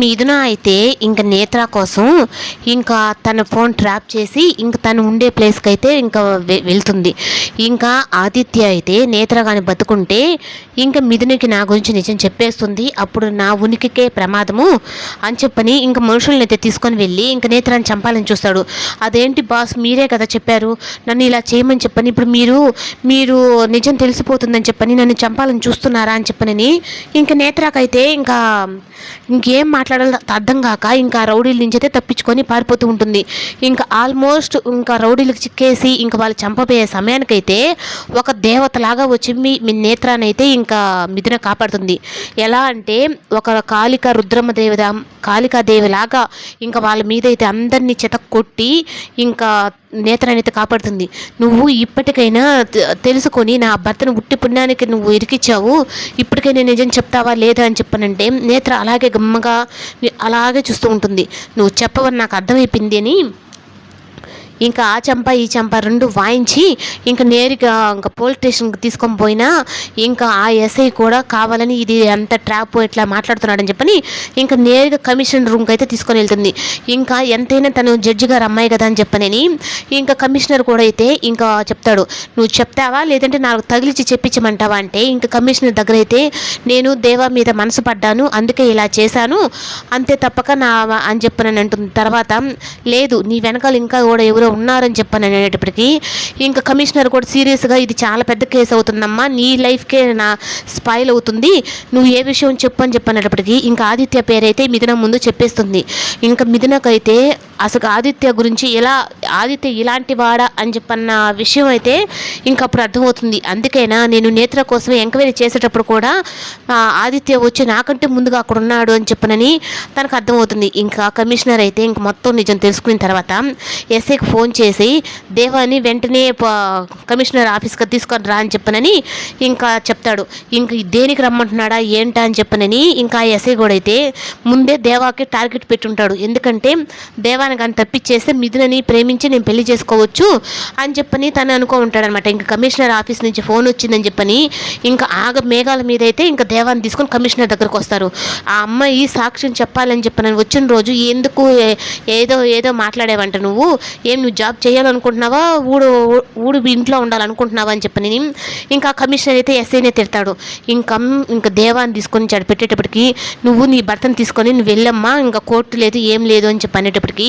మిథున అయితే ఇంకా నేత్ర కోసం ఇంకా తన ఫోన్ ట్రాప్ చేసి ఇంకా తను ఉండే ప్లేస్కి అయితే ఇంకా వెళ్తుంది. ఇంకా ఆదిత్య అయితే నేత్ర కానీ బతుకుంటే ఇంకా మిథునకి నా గురించి నిజం చెప్పేస్తుంది. అప్పుడు నా ఉనికికే ప్రమాదము అని చెప్పని ఇంకా మనుషుల్ని అయితే తీసుకొని వెళ్ళి ఇంకా నేత్రాన్ని చంపాలని చూస్తాడు. అదేంటి బాస్ మీరే కదా చెప్పారు? నన్ను ఇలా చేయమని చెప్పని ఇప్పుడు మీరు మీరు నిజం తెలిసిపోతుందని చెప్పని నన్ను చంపాలని చూస్తున్నారా అని చెప్పనని ఇంకా నేత్రాకైతే ఇంకా ఇంకేం మాట్లాడాలో అర్థం కాక ఇంకా రౌడీల నుంచి అయితే తప్పించుకొని పారిపోతూ ఉంటుంది. ఇంకా ఆల్మోస్ట్ ఇంకా రౌడీలకు చిక్కేసి ఇంకా వాళ్ళు చంపబోయే సమయానికైతే ఒక దేవతలాగా వచ్చి మీ మీ నేత్రాన్ని అయితే ఇంకా మిథున కాపాడుతుంది. ఎలా అంటే ఒక కాళిక రుద్రమ దేవత కాళికాదేవిలాగా ఇంకా వాళ్ళ మీద అయితే అందరినీ చెత కొట్టి ఇంకా నేత్రాన్ని కాపాడుతుంది. నువ్వు ఇప్పటికైనా తెలుసుకొని నా భర్తను ఉట్టి పుణ్యానికి నువ్వు ఇరికిచ్చావు. ఇప్పటికైనా నిజం చెప్తావా లేదా అని చెప్పనంటే నేత్ర అలాగే గమ్మగా అలాగే చూస్తూ ఉంటుంది. నువ్వు చెప్పవని నాకు అర్థమైపోయింది అని ఇంకా ఆ చెంప ఈ చెంప రెండు వాయించి ఇంకా నేరుగా ఇంకా పోలీస్ స్టేషన్కి తీసుకొని పోయినా ఇంకా ఆ ఎస్ఐ కూడా కావాలని ఇది అంత ట్రాప్ ఇట్లా మాట్లాడుతున్నాడని చెప్పని ఇంకా నేరుగా కమిషన్ రూమ్కి అయితే తీసుకొని వెళ్తుంది. ఇంకా ఎంతైనా తను జడ్జి గారు అమ్మాయి కదా అని చెప్పనని ఇంకా కమిషనర్ కూడా అయితే ఇంకా చెప్తాడు. నువ్వు చెప్తావా? లేదంటే నాకు తగిలిచి చెప్పించమంటావా? అంటే ఇంకా కమిషనర్ దగ్గర అయితే నేను దేవా మీద మనసు పడ్డాను అందుకే ఇలా చేశాను అంతే తప్పక నా అని చెప్పనని అంటుంది. తర్వాత లేదు నీ వెనకాల ఇంకా కూడా ఎవరో ఉన్నారని చెప్పాను అనేటప్పటికీ. ఇంకా కమిషనర్ కూడా సీరియస్గా ఇది చాలా పెద్ద కేసు అవుతుందమ్మా నీ లైఫ్కే నా స్పాయిల్ అవుతుంది నువ్వు ఏ విషయం చెప్పని చెప్పనేటప్పటికీ ఇంకా ఆదిత్య పేరైతే మిథున ముందు చెప్పేస్తుంది. ఇంకా మిథునకైతే అసలు ఆదిత్య గురించి ఎలా ఆదిత్య ఇలాంటి వాడా అని చెప్పన్న విషయం అయితే ఇంకా అప్పుడు అర్థమవుతుంది. అందుకైనా నేను నేత్ర కోసం ఎంక్వైరీ చేసేటప్పుడు కూడా ఆదిత్య వచ్చి నాకంటే ముందుగా అక్కడ ఉన్నాడు అని చెప్పనని తనకు అర్థమవుతుంది. ఇంకా కమిషనర్ అయితే ఇంక మొత్తం నిజం తెలుసుకున్న తర్వాత ఎస్ఐకి ఫోన్ చేసి దేవాని వెంటనే కమిషనర్ ఆఫీస్కి తీసుకొని రా అని చెప్పనని ఇంకా చెప్తాడు. ఇంక దేనికి రమ్మంటున్నాడా ఏంటా అని చెప్పనని ఇంకా ఎస్ఐ కూడా అయితే ముందే దేవాకి టార్గెట్ పెట్టుంటాడు. ఎందుకంటే దేవాని కానీ తప్పించేస్తే మిథునని ప్రేమించి నేను పెళ్ళి చేసుకోవచ్చు అని చెప్పని తను అనుకో ఉంటాడనమాట ఇంకా కమిషనర్ ఆఫీస్ నుంచి ఫోన్ వచ్చిందని చెప్పని ఇంకా ఆగ మేఘాల మీద అయితే ఇంకా దేవాన్ని తీసుకొని కమిషనర్ దగ్గరకు వస్తారు. ఆ అమ్మాయి సాక్ష్యం చెప్పాలని చెప్పని వచ్చిన రోజు ఎందుకు ఏదో ఏదో మాట్లాడేవంట నువ్వు? ఏం నువ్వు జాబ్ చేయాలనుకుంటున్నావా? ఊడు ఊడు ఇంట్లో ఉండాలనుకుంటున్నావా అని చెప్పని ఇంకా కమిషనర్ అయితే ఎస్ఐనే తిడతాడు. ఇంకా ఇంకా దేవాన్ని తీసుకొని చెడ పెట్టేటప్పటికి నువ్వు నీ భర్తను తీసుకొని నువ్వు వెళ్ళమ్మా ఇంకా కోర్టు లేదు ఏం లేదు అని చెప్పి అనేటప్పటికి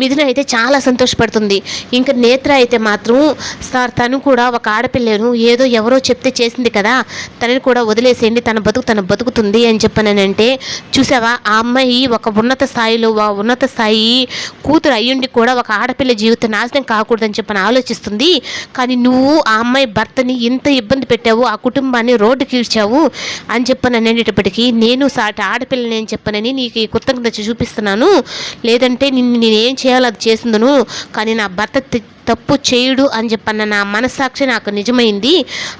మిథున అయితే చాలా సంతోషపడుతుంది. ఇంకా నేత్ర అయితే మాత్రం సార్ తను కూడా ఒక ఆడపిల్లను ఏదో ఎవరో చెప్తే చేసింది కదా తనని కూడా వదిలేసేయండి తన బతుకు తను బతుకుతుంది అని చెప్పానంటే చూసావా ఆ అమ్మాయి ఒక ఉన్నత స్థాయిలో ఉన్నత స్థాయి కూతురు అయ్యుండి కూడా ఒక ఆడపిల్ల జీవితం నాశనం కాకూడదని చెప్పని ఆలోచిస్తుంది. కానీ నువ్వు ఆ అమ్మాయి భర్తని ఇంత ఇబ్బంది పెట్టావు ఆ కుటుంబాన్ని రోడ్డుకి ఈడ్చావు అని చెప్పని అనేటప్పటికీ నేను సాటి ఆడపిల్లని అని చెప్పనని నీకు ఈ కృతజ్ఞత చూపిస్తున్నాను. లేదంటే నిన్ను నేనేం చేయాలో అది చేసిందను. కానీ నా భర్త తప్పు చేయడు అని చెప్పన్న నా మనస్సాక్షి నాకు నిజమైంది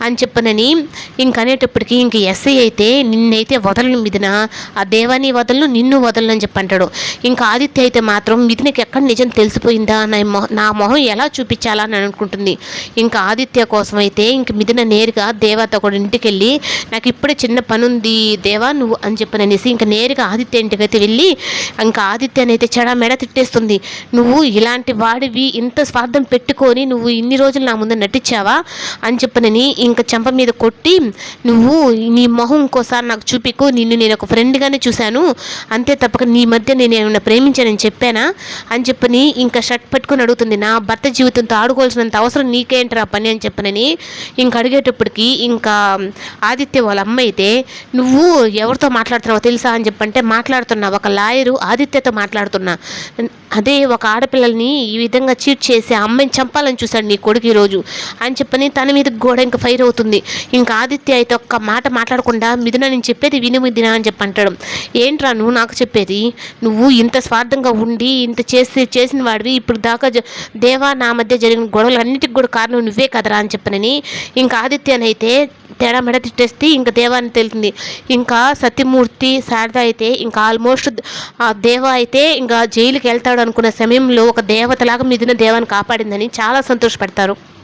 అని చెప్పనని ఇంక అనేటప్పటికీ ఇంక ఎస్ఐ అయితే నిన్నైతే వదలను మిథున. ఆ దేవాన్ని వదలను నిన్ను వదలను అని చెప్పంటాడు. ఇంకా ఆదిత్య అయితే మాత్రం మిథునకి ఎక్కడ నిజం తెలిసిపోయిందా? నా మొహ నా మొహం ఎలా చూపించాలా అని అనుకుంటుంది. ఇంకా ఆదిత్య కోసం అయితే ఇంక మిథున నేరుగా దేవత కూడా ఇంటికి వెళ్ళి నాకు ఇప్పుడే చిన్న పని ఉంది దేవా నువ్వు అని చెప్పననేసి ఇంకా నేరుగా ఆదిత్య ఇంటికి అయితే వెళ్ళి ఇంకా ఆదిత్యనైతే చెడా మెడ తిట్టేస్తుంది. నువ్వు ఇలాంటి వాడివి ఇంత స్వార్థం పెట్టుకొని నువ్వు ఇన్ని రోజులు నా ముందు నటించావా అని చెప్పనని ఇంకా చెంప మీద కొట్టి నువ్వు నీ మొహం ఇంకోసారి నాకు చూపికు నిన్ను నేను ఒక ఫ్రెండ్గానే చూశాను అంతే తప్పక నీ మధ్య నేను ఏమైనా ప్రేమించానని చెప్పానా అని చెప్పని ఇంకా షర్ట్ పట్టుకుని అడుగుతుంది నా భర్త జీవితంతో ఆడుకోవాల్సినంత అవసరం నీకేంటరా పని అని చెప్పనని ఇంక అడిగేటప్పటికి ఇంకా ఆదిత్య వాళ్ళ అమ్మ అయితే నువ్వు ఎవరితో మాట్లాడుతున్నావో తెలుసా? అని చెప్పంటే మాట్లాడుతున్నా ఒక లాయరు ఆదిత్యతో మాట్లాడుతున్నా. అదే ఒక ఆడపిల్లల్ని ఈ విధంగా చీట్ చేసి ఆ అమ్మాయిని చంపాలని చూశాడు నీ కొడుకు ఈరోజు అని చెప్పని తన మీద గోడ ఇంకా ఫైర్ అవుతుంది. ఇంకా ఆదిత్య అయితే ఒక్క మాట మాట్లాడకుండా మిథున నేను చెప్పేది విని మిథున అని చెప్పి అంటాడు. ఏంట్రా నువ్వు నాకు చెప్పేది? నువ్వు ఇంత స్వార్థంగా ఉండి ఇంత చేసి చేసిన వాడివి ఇప్పుడు దాకా దేవా నా మధ్య జరిగిన గొడవలు అన్నిటికి కూడా కారణం నువ్వే కదరా అని చెప్పనని ఇంకా ఆదిత్యనైతే తేడా మెడ తిట్టేస్తే ఇంకా దేవాన్ని తెలుతుంది. ఇంకా సత్యమూర్తి శారద అయితే ఇంకా ఆల్మోస్ట్ దేవా అయితే ఇంకా జైలుకి వెళ్తాడు అనుకున్న సమయంలో ఒక దేవతలాగా మిదిన దేవాన్ని కాపాడిందని చాలా సంతోషపడతారు.